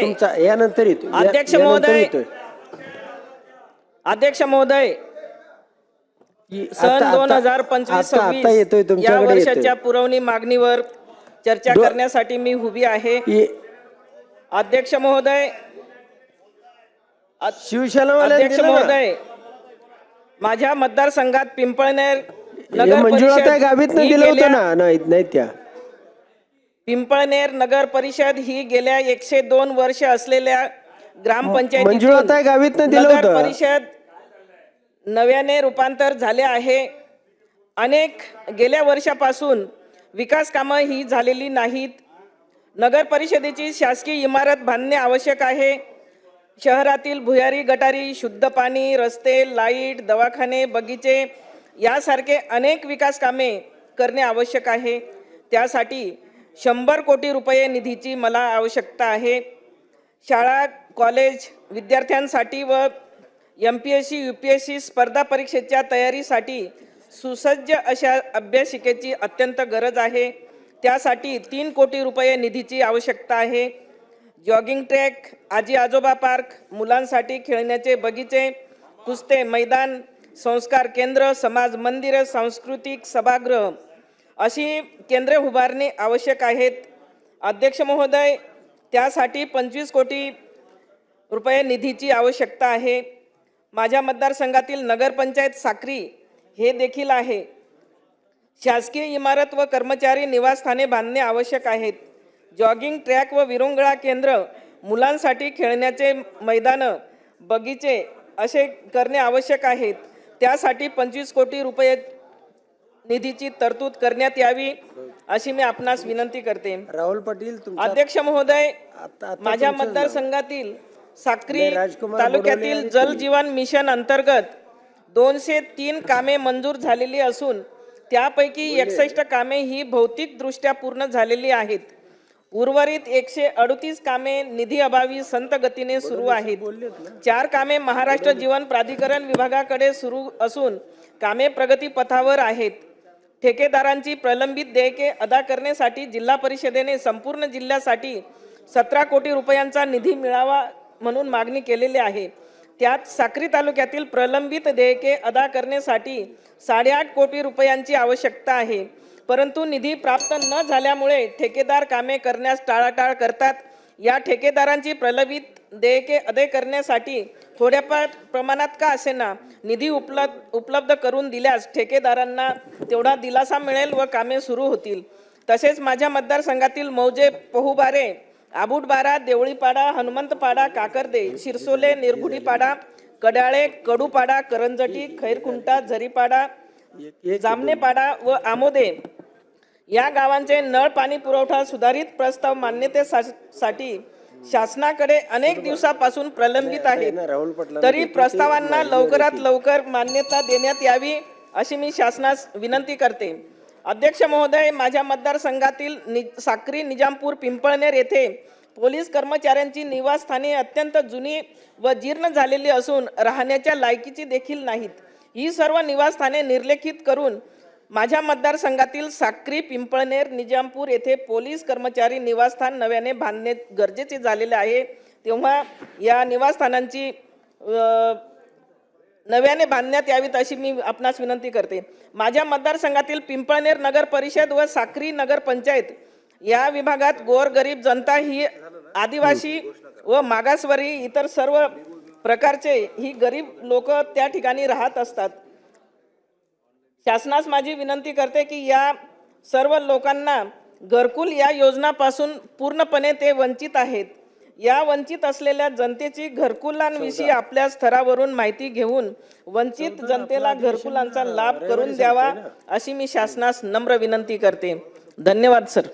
महोदय तुमचा यानंतर येतो या- अध्यक्ष यानंतर महोदय. येतोय. अध्यक्ष महोदय सन आता- दोन आता- हजार पंचवीस आता आता येतोय सव्वीस या तुमच्याकडे वर्षाच्या येतोय पुरवणी मागणीवर चर्चा दो- करण्यासाठी मी उभी आहे अध्यक्ष महोदय अ- अध्यक्ष? महोदय माझ्या मतदारसंघात पिंपळनेर नगर मंजुळाताई परिषद गावीत ही दिलं गेल्या- होतं ना नाही नाही त्या पिंपळनेर नगर परिषद ही गेल्या एकशे दोन वर्ष असलेल्या ग्रामपंचायत मंजुळाताई गावीत नगर परिषद नव्याने रूपांतर झाले आहे. अनेक गेल्या वर्षापासून विकास कामं ही झालेली नाहीत. नगर परिषदेची शासकीय इमारत बांधणे आवश्यक आहे. शहरातील भुयारी गटारी शुद्ध पाणी रस्ते लाइट दवाखाने बगीचे यासारखे अनेक विकास कामे करणे आवश्यक आहे. त्यासाठी शंभर कोटी रुपये निधीची मला आवश्यकता आहे. शाळा कॉलेज विद्यार्थ्यांसाठी व M P S C U P S C स्पर्धा परीक्षेच्या तयारीसाठी सुसज्ज अशा अभ्यासिकेची अत्यंत गरज आहे. त्यासाठी तीन कोटी रुपये निधीची आवश्यकता आहे. जॉगिंग ट्रॅक आजी आजोबा पार्क मुलांसाठी खेळण्याचे बगीचे कुस्ते मैदान संस्कार केंद्र समाज मंदिरं सांस्कृतिक सभागृह अशी केंद्रे उभारणे आवश्यक आहेत. अध्यक्ष महोदय त्यासाठी पंचवीस कोटी रुपये निधीची आवश्यकता आहे. माझ्या मतदारसंघातील नगरपंचायत साक्री हे देखील आहे. शासकीय इमारत व कर्मचारी निवासस्थाने बांधणे आवश्यक आहेत. जॉगिंग ट्रॅक व विरंगुळा केंद्र मुलांसाठी खेळण्याचे मैदानं बगीचे असे करणे आवश्यक आहेत. त्यासाठी पंचवीस कोटी रुपये निधीची तरतूद करण्यात यावी अशी मी आपणास विनंती करते. राहुल पाटील अध्यक्ष महोदय माझ्या मतदारसंघातील साक्री तालुक्यातील जल जीवन मिशन अंतर्गत दोनशे तीन कामे मंजूर झालेली असून त्यापैकी एकसष्ट कामे ही भौतिकदृष्ट्या पूर्ण झालेली आहेत. उर्वरित एकशे अडतीस कामे निधी अभावी संत गतीने सुरू आहेत. चार कामे महाराष्ट्र जीवन प्राधिकरण विभागाकडे सुरू असून कामे प्रगती पथावर आहेत. ठेकेदारांची प्रलंबित देयके अदा करण्यासाठी जिल्हा परिषदेने संपूर्ण जिल्ह्यासाठी सतरा कोटी रुपयांचा निधी मिळावा म्हणून मागणी केलेली आहे. त्यात साक्री तालुक्यातील प्रलंबित देयके अदा करण्यासाठी साडेआठ कोटी रुपयांची आवश्यकता आहे. परंतु निधी प्राप्त न झाल्यामुळे ठेकेदार कामे करण्यास टाळाटाळ करतात. या ठेकेदारांची प्रलंबित देयके अदे करण्यासाठी थोड्याफार प्रमाणात का असेना निधी उपलब्ध उपलब्ध करून दिल्यास ठेकेदारांना तेवढा दिलासा मिळेल व कामे सुरू होतील. तसेच माझ्या मतदारसंघातील मौजे पहुबारे आबुटबारा देवळीपाडा हनुमंतपाडा काकर्दे शिरसोले निरगुडीपाडा कडाळे कडूपाडा करंजटी खैरकुंटा झरीपाडा जामनेपाडा व आमोदे या गावांचे नळ पाणी पुरवठा सुधारित प्रस्ताव मान्यतेसाठी शासनाकडे अनेक दिवसापासून प्रलंबित पाटलांना तरी प्रस्तावांना लवकरात. लवकर मान्यता देण्यात यावी अशी मी शासनास विनंती करते. अध्यक्ष महोदय माझ्या मतदारसंघातील नि साक्री निजामपूर पिंपळनेर येथे पोलीस कर्मचाऱ्यांची निवासस्थाने अत्यंत जुनी व जीर्ण झालेली असून राहण्याच्या लायकीची देखील नाहीत. ही सर्व निवासस्थाने निर्लेखित करून माझ्या मतदारसंघातील साक्री पिंपळनेर निजामपूर येथे पोलीस कर्मचारी निवासस्थान नव्याने बांधणे गरजेचे झालेले आहे. तेव्हा या निवासस्थानांची नव्याने बांधण्यात यावीत अशी मी आपणास विनंती करते. माझ्या मतदारसंघातील पिंपळनेर नगर परिषद व साक्री नगर पंचायत या विभागात गोरगरीब जनता ही आदिवासी व मागासवरी इतर सर्व प्रकारचे ही गरीब लोक त्या ठिकाणी राहत असतात. शासनास माझी विनंती करते की या सर्व लोकांना घरकुल या योजनापासून पूर्णपणे ते वंचित आहेत. या वंचित असलेल्या जनतेची घरकुलांविषयी आपल्या स्तरावरून माहिती घेऊन वंचित जनतेला घरकुलांचा लाभ करून द्यावा अशी मी शासनास नम्र विनंती करते. धन्यवाद सर.